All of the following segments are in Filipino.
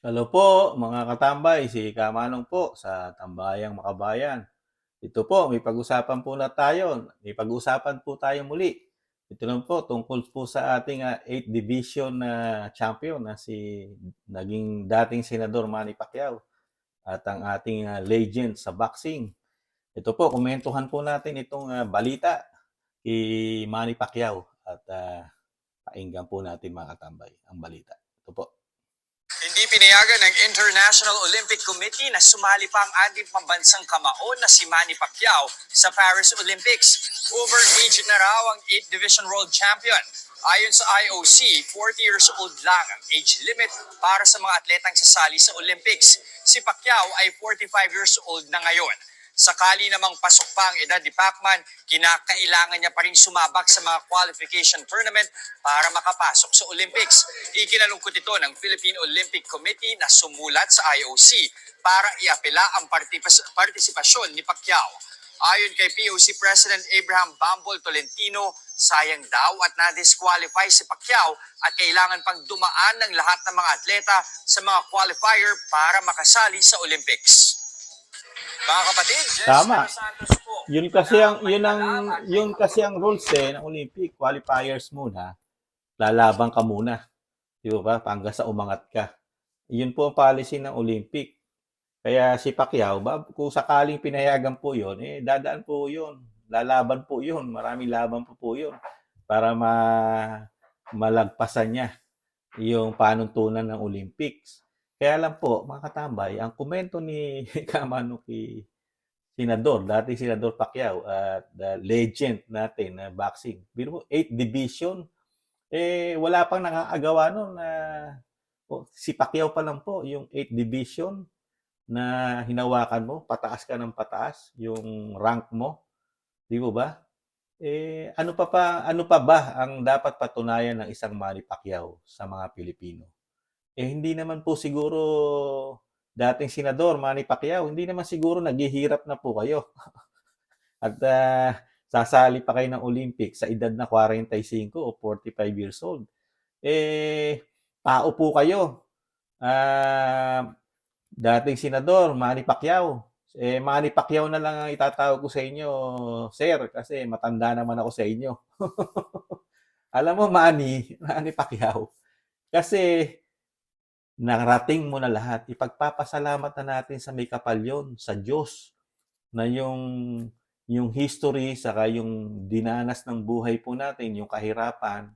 Hello po mga katambay, si Kamanong po sa Tambayang Makabayan. Ito po, may pag-usapan po na tayo. May pag-usapan po tayo muli. Ito lang po, tungkol po sa ating 8th Division na champion na si naging dating Senador Manny Pacquiao at ang ating ah, legend sa boxing. Ito po, komentuhan po natin itong ah, balita kay Manny Pacquiao at uh, painggan po natin mga katambay ang balita. Ito po. Hindi pinayagan ng International Olympic Committee na sumali pa ang ating pambansang kamao na si Manny Pacquiao sa Paris Olympics. Overage na raw ang 8th Division World Champion. Ayon sa IOC, 40 years old lang ang age limit para sa mga atletang sasali sa Olympics. Si Pacquiao ay 45 years old na ngayon. Sakali namang pasok pa ang edad ni Pacman, kinakailangan niya pa rin sumabak sa mga qualification tournament para makapasok sa Olympics. Ikinalungkot ito ng Philippine Olympic Committee na sumulat sa IOC para iapela ang partisipasyon ni Pacquiao. Ayon kay POC President Abraham Bambol Tolentino, sayang daw at na-disqualify si Pacquiao at kailangan pang dumaan ng lahat ng mga atleta sa mga qualifier para makasali sa Olympics. Mga kapatid, Jess Tama. Santos po. Yun kasi ang yun ang yun kasi ang rules eh ng Olympic qualifiers muna. Lalaban ka muna. Di ba? Hanggang sa umangat ka. Yun po ang policy ng Olympic. Kaya si Pacquiao, ba, kung sakaling pinayagan po yun, eh, dadaan po yun. Lalaban po yun. Maraming laban po po yun. Para ma malagpasan niya yung panuntunan ng Olympics. Kaya lang po, mga katambay, ang komento ni Kamano kay Senador, dati Senador Pacquiao, at the legend natin na boxing. Biro mo, 8 division, eh, wala pang nakakagawa nun na oh, si Pacquiao pa lang po, yung 8 division na hinawakan mo, pataas ka ng pataas, yung rank mo. Di mo ba? Eh, ano pa pa, ano pa ba ang dapat patunayan ng isang Manny Pacquiao sa mga Pilipino? Eh, hindi naman po siguro dating senador Manny Pacquiao, hindi naman siguro naghihirap na po kayo. At ah, sasali pa kayo ng Olympic sa edad na 45 o 45 years old. Eh, tao po kayo. Ah, dating senador Manny Pacquiao. Eh, Manny Pacquiao na lang ang itatawag ko sa inyo, sir, kasi matanda naman ako sa inyo. Alam mo, Manny, Manny Pacquiao, kasi narating mo na lahat. Ipagpapasalamat na natin sa may kapal yun, sa Diyos, na yung, yung history, saka yung dinanas ng buhay po natin, yung kahirapan,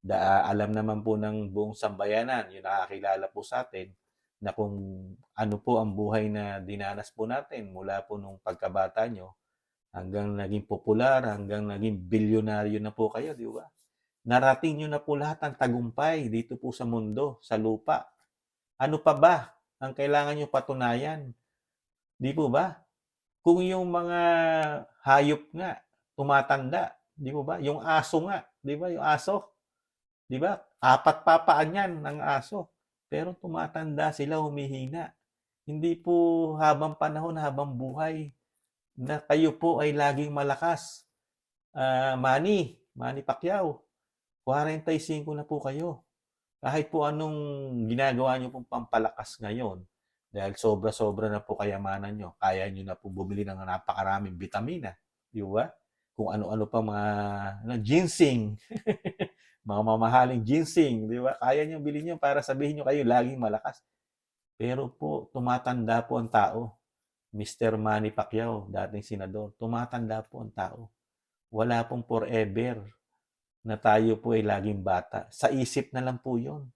da, alam naman po ng buong sambayanan, yung nakakilala po sa atin, na kung ano po ang buhay na dinanas po natin mula po nung pagkabata nyo, hanggang naging popular, hanggang naging bilyonaryo na po kayo, di ba? Narating nyo na po lahat ng tagumpay dito po sa mundo, sa lupa. Ano pa ba ang kailangan nyo patunayan? Di po ba? Kung yung mga hayop nga, tumatanda, di po ba? Yung aso nga, di ba? Yung aso, di ba? Apat papaan yan ng aso. Pero tumatanda sila, humihina. Hindi po habang panahon, habang buhay, na kayo po ay laging malakas. Ah, Manny, Manny Pacquiao, 45 na po kayo. Kahit po anong ginagawa nyo pong pampalakas ngayon, dahil sobra-sobra na po kayamanan nyo, kaya nyo na po bumili ng napakaraming vitamina. Di ba? Kung ano-ano pa mga ano, ginseng. mga mamahaling ginseng. Di ba? Kaya nyo bilhin nyo para sabihin nyo kayo laging malakas. Pero po, tumatanda po ang tao. Mr. Manny Pacquiao, dating senador, tumatanda po ang tao. Wala pong forever na tayo po ay laging bata. Sa isip na lang po yun.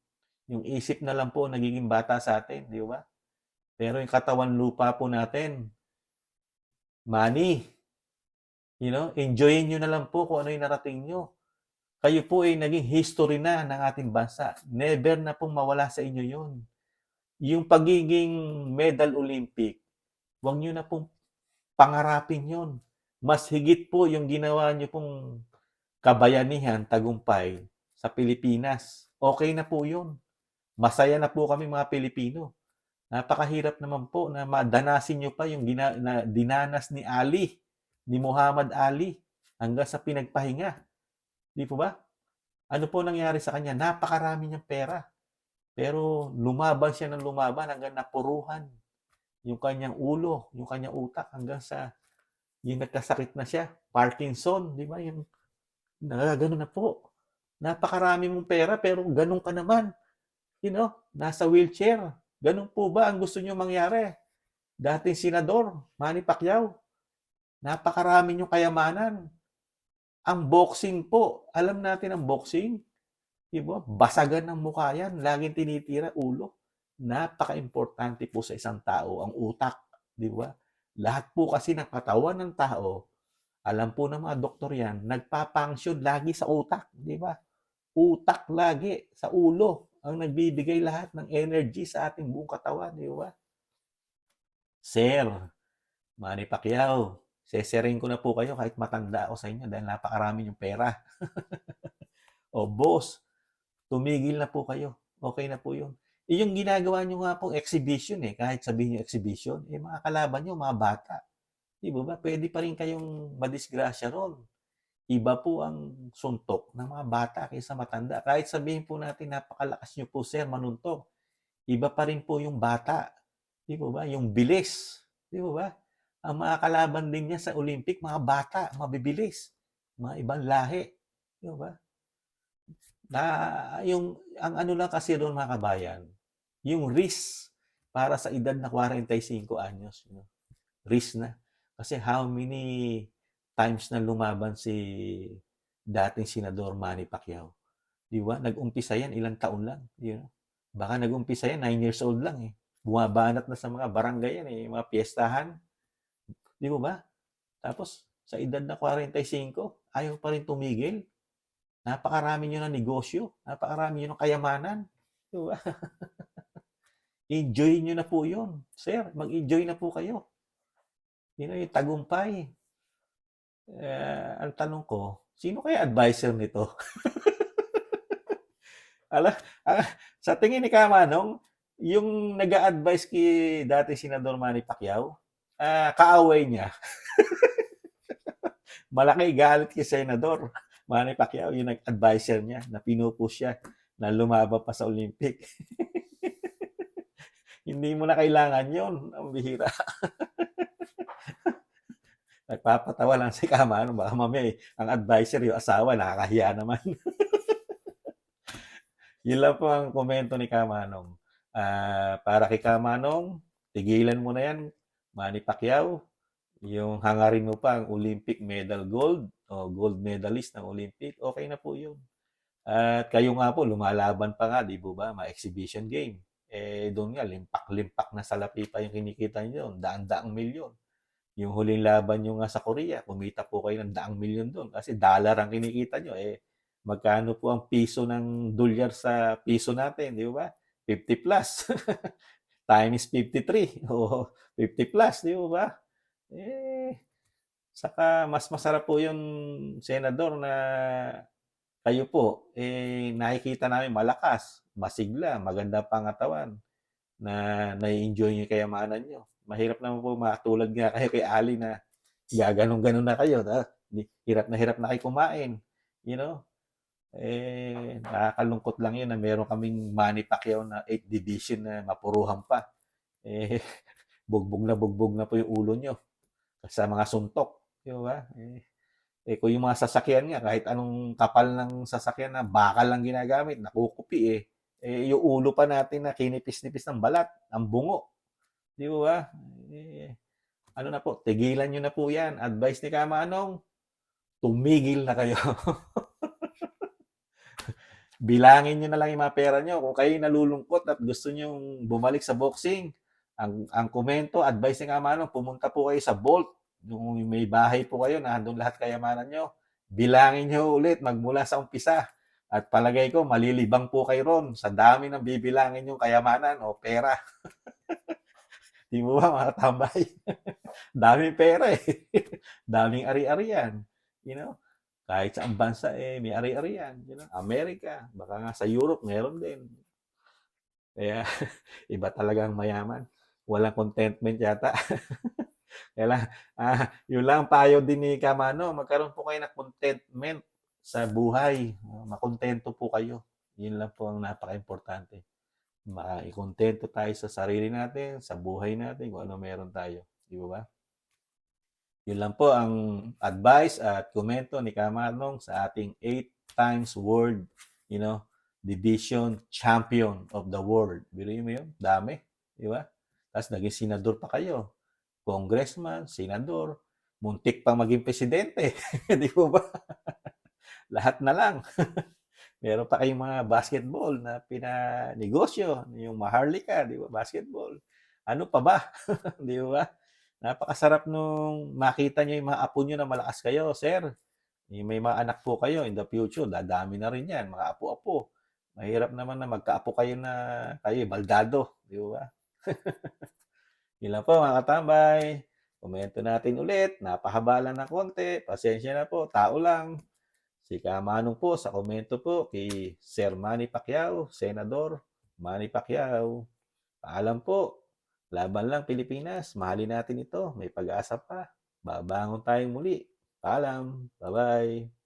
Yung isip na lang po nagiging bata sa atin, di ba? Pero yung katawan lupa po natin, money, you know, enjoyin nyo na lang po kung ano yung narating nyo. Kayo po ay naging history na ng ating bansa. Never na pong mawala sa inyo yun. Yung pagiging medal Olympic, huwag nyo na pong pangarapin yun. Mas higit po yung ginawa nyo pong kabayanihan, tagumpay sa Pilipinas. Okay na po yun. Masaya na po kami mga Pilipino. Napakahirap naman po na madanasin nyo pa yung gina, na, dinanas ni Ali, ni Muhammad Ali, hanggang sa pinagpahinga. Di po ba? Ano po nangyari sa kanya? Napakarami niyang pera. Pero lumaban siya ng lumaban hanggang napuruhan yung kanyang ulo, yung kanyang utak hanggang sa yung nagkasakit na siya, Parkinson, di ba? Yung nagagano na po. Napakarami mong pera pero ganun ka naman. You know, nasa wheelchair. Ganun po ba ang gusto niyo mangyari? Dating senador, Manny Pacquiao. Napakarami niyong kayamanan. Ang boxing po, alam natin ang boxing, di ba? Basagan ng mukha yan, laging tinitira ulo. Napaka-importante po sa isang tao ang utak, di ba? Lahat po kasi ng katawan ng tao, alam po ng mga doktor yan, nagpapangsyon lagi sa utak, di ba? Utak lagi sa ulo ang nagbibigay lahat ng energy sa ating buong katawan, di ba? Sir, Manny Pacquiao, sesering ko na po kayo kahit matanda ako sa inyo dahil napakarami yung pera. o boss, tumigil na po kayo. Okay na po yun. Eh, yung ginagawa nyo nga pong exhibition eh, kahit sabihin nyo exhibition, eh mga kalaban nyo, mga bata. Di ba? Pwede pa rin kayong madisgrasya ron. Iba po ang suntok ng mga bata kaysa matanda. Kahit sabihin po natin napakalakas nyo po, sir, manuntok. Iba pa rin po yung bata. Di ba? Yung bilis. Di ba ba? Ang mga kalaban din niya sa Olympic, mga bata, mabibilis. Mga ibang lahi. Di ba ba? Na, yung, ang ano lang kasi doon mga kabayan, yung risk para sa edad na 45 anyos. You know? Risk na. Kasi how many times na lumaban si dating senador Manny Pacquiao? Di ba? Nag-umpisa yan, ilang taon lang. You know? Baka nag-umpisa yan, 9 years old lang eh. Bumabanat na sa mga barangay yan eh, mga piyestahan. Di ba ba? Tapos, sa edad na 45, ayaw pa rin tumigil. Napakarami nyo ng negosyo. Napakarami nyo ng kayamanan. Di ba? Enjoy nyo na po yun. Sir, mag-enjoy na po kayo. Know, yung tagumpay. Eh, ang tanong ko, sino kaya advisor nito? Ala, ah, sa tingin ni Kamanong, yung nag advise kay dati Senador Manny Pacquiao, ah, kaaway niya. Malaki galit kay Senador Manny Pacquiao, yung nag-advisor niya, na pinupush siya na lumaban pa sa Olympic. Hindi mo na kailangan yon Ang bihira. Nagpapatawa lang si Kamano. Baka mamaya, ang advisor, yung asawa, nakakahiya naman. Yun lang po ang komento ni Kamanong. Ah, para kay Kamanong, tigilan mo na yan, Manny Pacquiao. Yung hangarin mo pa ang Olympic medal gold o gold medalist ng Olympic, okay na po yun. At kayo nga po, lumalaban pa nga, di ba ba, ma-exhibition game. Eh, doon nga, limpak-limpak na salapi pa yung kinikita nyo, daan-daang milyon. Yung huling laban nyo nga sa Korea, kumita po kayo ng daang milyon doon kasi dollar ang kinikita nyo. Eh, magkano po ang piso ng dolyar sa piso natin, di ba? 50 plus. Times 53. O 50 plus, di ba? Eh, saka mas masarap po yung senador na kayo po, eh, nakikita namin malakas, masigla, maganda pangatawan, na nai-enjoy niyo kayamanan nyo. Mahirap naman po matulad nga kayo kay Ali na gaganong-ganon na kayo. Ha? Hirap na hirap na kayo kumain. You know? Eh, nakakalungkot lang yun na meron kaming Manny Pacquiao na 8 division na mapuruhan pa. Eh, bugbog na bugbog na po yung ulo nyo sa mga suntok. Di ba? Eh, eh, kung yung mga sasakyan nga, kahit anong kapal ng sasakyan na bakal lang ginagamit, nakukupi eh. Eh, yung ulo pa natin na kinipis-nipis ng balat, ang bungo. Di ba? Eh, ano na po, tigilan nyo na po yan. Advice ni Kamanong, tumigil na kayo. Bilangin nyo na lang yung mga pera nyo. Kung kayo nalulungkot at gusto nyo bumalik sa boxing, ang, ang komento, advice ni Kamanong, pumunta po kayo sa Bolt. Kung may bahay po kayo na doon lahat kayamanan nyo, bilangin nyo ulit magmula sa umpisa. At palagay ko, malilibang po kayo ron sa dami ng bibilangin yung kayamanan o pera. Di mo ba mga tambay? Daming pera eh. Daming ari-arian. You know? Kahit sa bansa eh, may ari-arian. You know? Amerika, baka nga sa Europe, meron din. Kaya, iba talagang mayaman. Walang contentment yata. Kaya ah, yun lang payo din ni Kamano, magkaroon po kayo ng contentment sa buhay. Uh, makontento po kayo. Yun lang po ang napaka-importante. Maikontento tayo sa sarili natin, sa buhay natin, kung ano meron tayo. Di ba ba? Yun lang po ang advice at komento ni Kamanong sa ating 8 times world, you know, division champion of the world. Biro mo yun? Dami. Di ba? Tapos naging senador pa kayo. Congressman, senador, muntik pang maging presidente. Di po ba? Lahat na lang. Meron pa kayong mga basketball na pinanegosyo, yung Maharlika, di ba? Basketball. Ano pa ba? di ba? Napakasarap nung makita nyo yung mga apo nyo na malakas kayo, sir. Yung May mga anak po kayo in the future, dadami na rin yan, mga apo-apo. Mahirap naman na magkaapo kayo na kayo, baldado, di ba? Yun po mga katambay. Komento natin ulit. Napahaba lang ng konti. Pasensya na po. Tao lang. Si Kamanong po sa komento po kay Sir Manny Pacquiao, Senador Manny Pacquiao. Paalam po. Laban lang Pilipinas. Mahalin natin ito. May pag-asa pa. Babangon tayong muli. Paalam. Bye-bye.